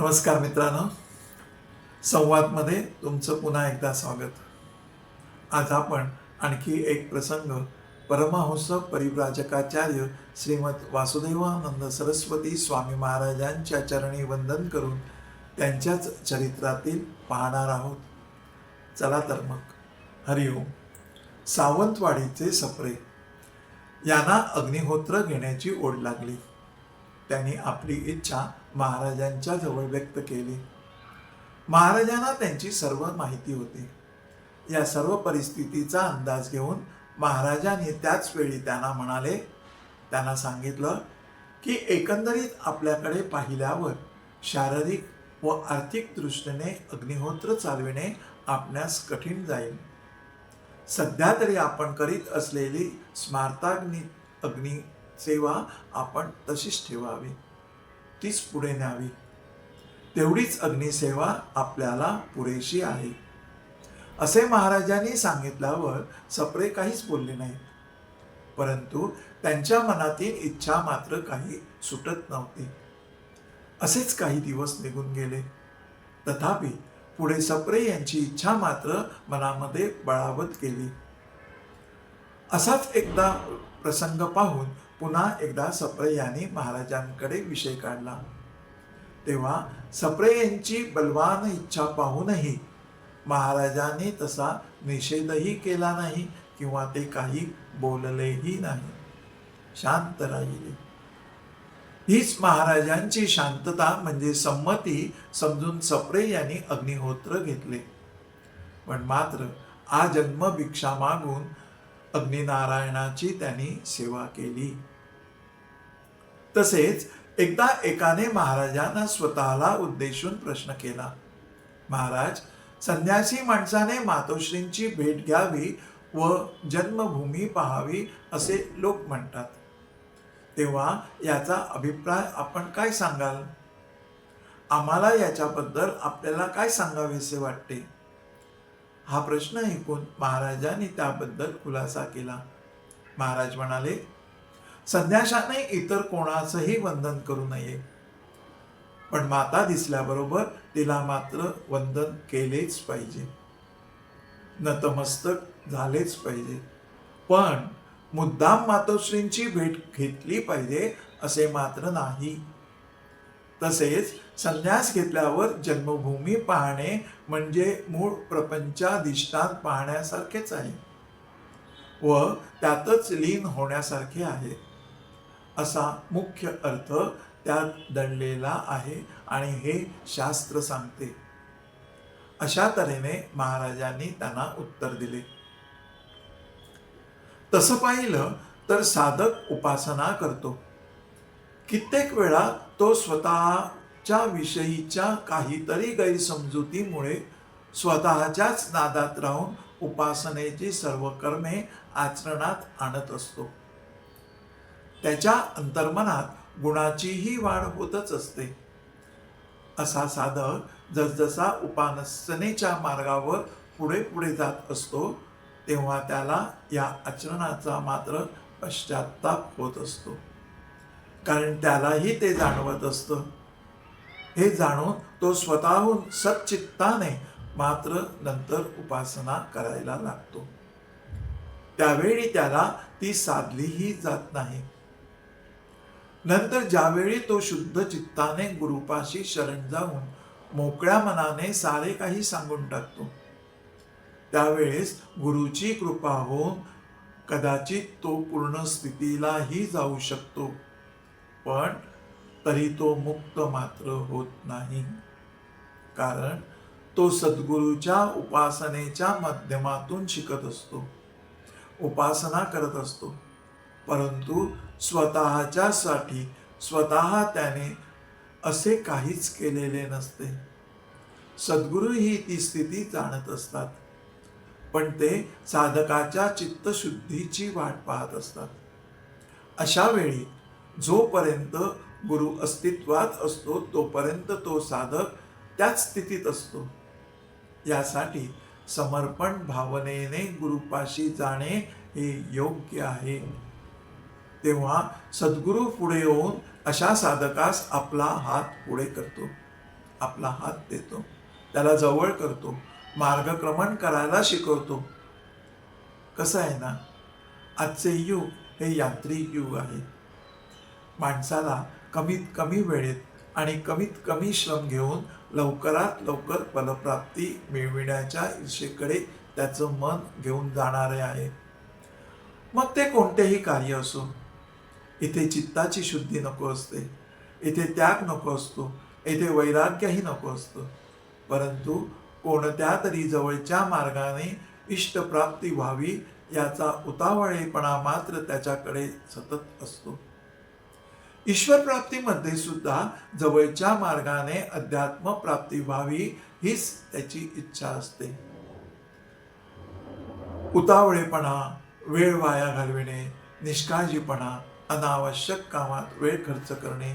नमस्कार मित्रांनो. संवादमध्ये तुमचं पुन्हा एकदा स्वागत. आज आपण आणखी एक प्रसंग परमहंस परिव्राजकाचार्य श्रीमद वासुदेवानंद सरस्वती स्वामी महाराजांच्या चरणी वंदन करून त्यांच्याच चरित्रातील पाहणार आहोत. चला तर मग. हरिओम सावंतवाडीचे सप्रे. यांना अग्निहोत्र घेण्याची ओढ लागली. त्यांनी आपली इच्छा महाराजांच्या जवळ व्यक्त केली. महाराजांना त्यांची सर्व माहिती होती. या सर्व परिस्थितीचा अंदाज घेऊन महाराजांनी त्याच वेळी त्यांना म्हणाले त्यांना सांगितलं की एकंदरीत आपल्याकडे पाहिल्यावर शारीरिक व आर्थिक दृष्टीने अग्निहोत्र चालविणे आपणास कठीण जाईल. सध्या तरी आपण करीत असलेली स्मार्ताग्नी अग्नी सेवा आपण तशीच ठेवावी. तीच पुढे न्यावी. तेवढीच अग्निसेवा आपल्याला पुरेशी आहे. असे महाराजांनी सांगितल्यावर सप्रे काहीच बोलले नाहीत. परंतु त्यांच्या मनातील इच्छा मात्र काही सुटत नव्हती. असेच काही दिवस निघून गेले. तथापि पुढे सप्रे यांची इच्छा मात्र मनामध्ये बळावत गेली. असाच एकदा प्रसंग पाहून पुन्हा एकदा सप्रे यांनी महाराजांकडे विषय काढला. तेव्हा सप्रे यांची बलवान इच्छा पाहूनही महाराजांनी तसा निषेधही केला नाही किंवा ते काही बोललेही नाही. शांत राहिले. हीच महाराजांची शांतता म्हणजे संमती समजून सप्रे यांनी अग्निहोत्र घेतले. पण मात्र आजन्म भिक्षा मागून अग्निनारायणाची त्यांनी सेवा केली. तसेच एकदा एकाने महाराजांना स्वतःला उद्देशून प्रश्न केला. महाराज संन्यासी माणसाने मातोश्रींची भेट घ्यावी व जन्मभूमी पाहावी असे लोक म्हणतात. तेव्हा याचा अभिप्राय आपण काय सांगाल? आम्हाला याच्याबद्दल आपल्याला काय सांगावेसे वाटते? हा प्रश्न ऐकून महाराजांनी त्याबद्दल खुलासा केला. महाराज म्हणाले संन्याशाने इतर कोणाचंही वंदन करू नये. पण माता दिसल्याबरोबर तिला मात्र वंदन केलेच पाहिजे. नतमस्तक झालेच पाहिजे. पण मुद्दाम मातोश्रींची भेट घेतली पाहिजे असे मात्र नाही. तसेच संन्यास घेतल्यावर जन्मभूमी पाहणे म्हणजे मूळ प्रपंचाधिष्ठान पाहण्यासारखेच आहे. व त्यातच लीन होण्यासारखे आहे. असा मुख्य अर्थ त्यात दडलेला आहे आणि हे शास्त्र सांगते. अशा तऱ्हेने महाराजांनी त्यांना उत्तर दिले. तसं पाहिलं तर साधक उपासना करतो. कित्येक वेळा तो स्वतःच्या विषयीच्या काहीतरी गैरसमजुतीमुळे स्वतःच्याच नादात राहून उपासनेची सर्व कर्मे आचरणात आणत असतो. त्याच्या अंतर्मनात गुणाचीही वाढ होतच असते. असा साधक जसजसा उपासनेच्या मार्गावर पुढे पुढे जात असतो तेव्हा त्याला या आचरणाचा मात्र पश्चाताप होत असतो. कारण त्यालाही ते जाणवत असतं. हे जाणून तो स्वतःहून सच्चित्ताने मात्र नंतर उपासना करायला लागतो. त्यावेळी त्याला ती साधलीही जात नाही. नंतर ज्यावेळी तो शुद्ध चित्ताने गुरुपाशी शरण जाऊन मोकळ्या मनाने सारे काही सांगून टाकतो त्यावेळेस गुरुची कृपा होऊन कदाचित तो पूर्ण स्थितीलाही जाऊ शकतो पण तरी तो मुक्त मात्र होत नाही. कारण तो सद्गुरूच्या उपासनेच्या माध्यमातून शिकत असतो उपासना करत असतो. परंतु स्वतःच्यासाठी स्वतः त्याने असे काहीच केलेले नसते. सद्गुरू ही ती स्थिती जाणत असतात पण ते साधकाच्या चित्तशुद्धीची वाट पाहत असतात. अशा वेळी जोपर्यंत गुरु अस्तित्वात असतो तोपर्यंत तो साधक त्याच स्थितीत असतो. यासाठी समर्पण भावनेने गुरुपाशी जाणे हे योग्य आहे. तेव्हा सद्गुरू पुढे येऊन अशा साधकास आपला हात पुढे करतो. आपला हात देतो. त्याला जवळ करतो. मार्गक्रमण करायला शिकवतो. कसं आहे ना? आजचे युग हे यांत्रिक युग आहे. माणसाला कमीत कमी वेळेत आणि कमीत कमी श्रम घेऊन लवकरात लवकर फलप्राप्ती मिळविण्याच्या इच्छेकडे त्याचं मन घेऊन जाणारे आहे. मग ते कोणतेही कार्य असो इथे चित्ताची शुद्धी नको असते. इथे त्याग नको असतो. इथे वैराग्यही नको असतं. परंतु कोणत्या तरी जवळच्या मार्गाने इष्टप्राप्ती व्हावी याचा उतावळेपणा मात्र त्याच्याकडे सतत असतो. ईश्वर प्राप्तीमध्ये सुद्धा जवळच्या मार्गाने अध्यात्म प्राप्ती व्हावी हीच त्याची इच्छा असते. उतावळेपणा वेळ वाया घालविणे निष्काळजीपणा अनावश्यक कामात वेळ खर्च करणे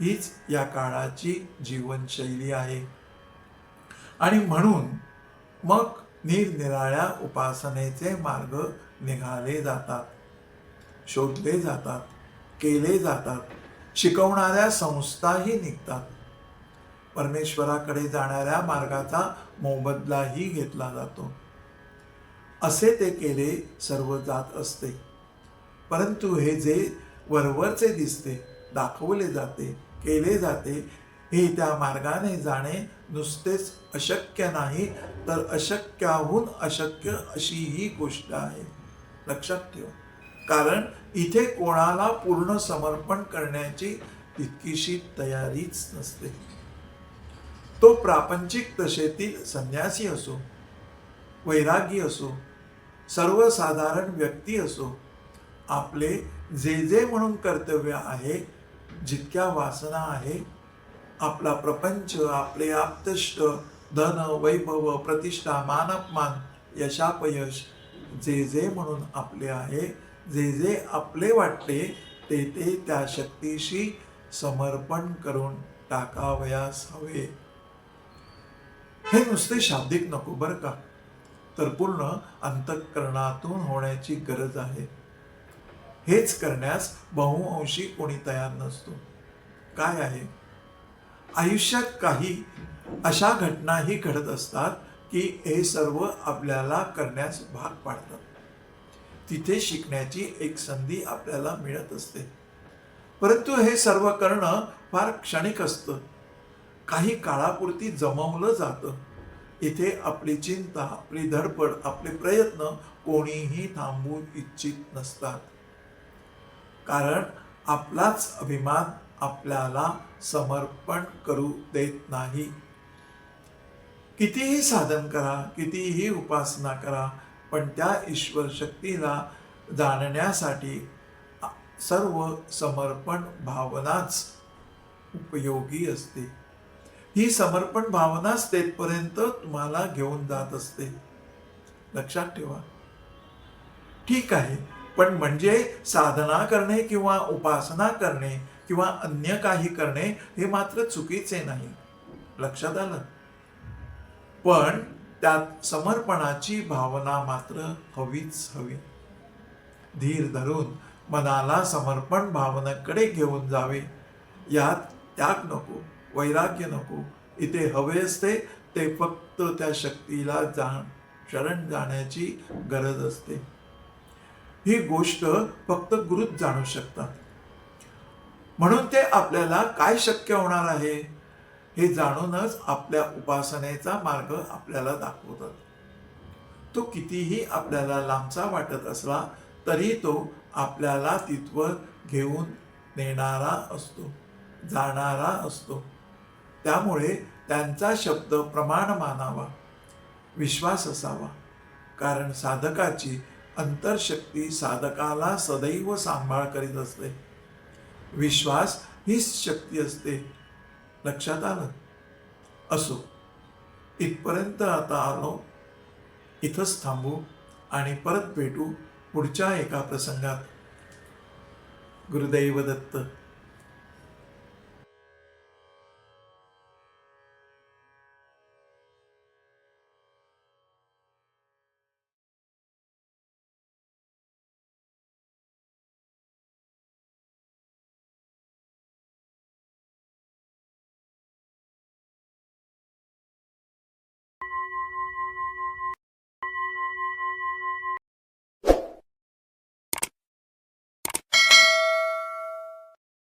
हीच या काळाची जीवनशैली आहे. आणि म्हणून मग निरनिराळ्या उपासनेचे मार्ग निघाले जातात शोधले जातात केले जातात शिकवणाऱ्या संस्थाही निघतात. परमेश्वराकडे जाणाऱ्या मार्गाचा मोबदलाही घेतला जातो. असे ते केले सर्व जात असते. परंतु हे जे वरवरचे दिसते दाखवले जाते केले जाते हे त्या मार्गाने जाणे नुसतेच अशक्य नाही तर अशक्याहून अशक्य अशी ही गोष्ट आहे. लक्षात ठेव. कारण इथे कोणाला पूर्ण समर्पण करण्याची तितकीशी तयारीच नसते. तो प्रापंचिक दशेतील संन्यासी असो वैरागी असो सर्वसाधारण व्यक्ती असो आपले जे जे म्हणून कर्तव्य आहे जितक्या वासना आहे आपला प्रपंच आपले आप्तष्ट धन वैभव प्रतिष्ठा मानअपमान यशापयश जे जे म्हणून आपले आहे जे जे आपले वाटते ते ते त्या शक्तीशी समर्पण करून टाकावयास हवे हे नुसते शाब्दिक नको बरं का? तर पूर्ण अंतःकरणातून होण्याची गरज आहे. हेच करण्यास बहुअंशी कोणी तयार नसतो. काय आहे? आयुष्यात काही अशा घटनाही घडत असतात की हे सर्व आपल्याला करण्यास भाग पाडतात. तिथे शिकण्याची एक संधी आपल्याला मिळत असते. परंतु हे सर्व करणं फार क्षणिक असतं. काही काळापुरती जमवलं जातं. इथे आपली चिंता आपली धडपड आपले प्रयत्न कोणीही थांबवू इच्छित नसतात. कारण आपलाच अभिमान आपल्याला समर्पण करू देत नाही. कितीही साधन करा कितीही उपासना करा पण त्या ईश्वर शक्तीला जाणण्यासाठी सर्व समर्पण भावनाच उपयोगी असते. ही समर्पण भावनाच तेथपर्यंत तुम्हाला घेऊन जात असते. लक्षात ठेवा. ठीक आहे. पण म्हणजे साधना करणे किंवा उपासना करणे किंवा अन्य काही करणे हे मात्र चुकीचे नाही. लक्षात आलं? पण त्यात समर्पणाची भावना मात्र हवीच हवी. धीर धरून मनाला समर्पण भावनेकडे घेऊन जावे. यात त्याग नको वैराग्य नको. इथे हवे असते ते फक्त त्या शक्तीला जा शरण जाण्याची गरज असते. ही गोष्ट फक्त गुरुच जाणू शकतात. म्हणून ते आपल्याला काय शक्य होणार आहे हे जाणूनच आपल्या उपासनेचा मार्ग आपल्याला दाखवतात. तो कितीही आपल्याला लांबचा वाटत असला तरी तो आपल्याला तिथवर घेऊन नेणारा असतो जाणारा असतो. त्यामुळे त्यांचा शब्द प्रमाण मानावा विश्वास असावा. कारण साधकाची अंतरशक्ती साधकाला सदैव सांभाळ करीत असते. विश्वास हीच शक्ती असते. लक्षात आलं? असो. इथपर्यंत आता आलो. इथंच थांबू आणि परत भेटू पुढच्या एका प्रसंगात. गुरुदैव दत्त.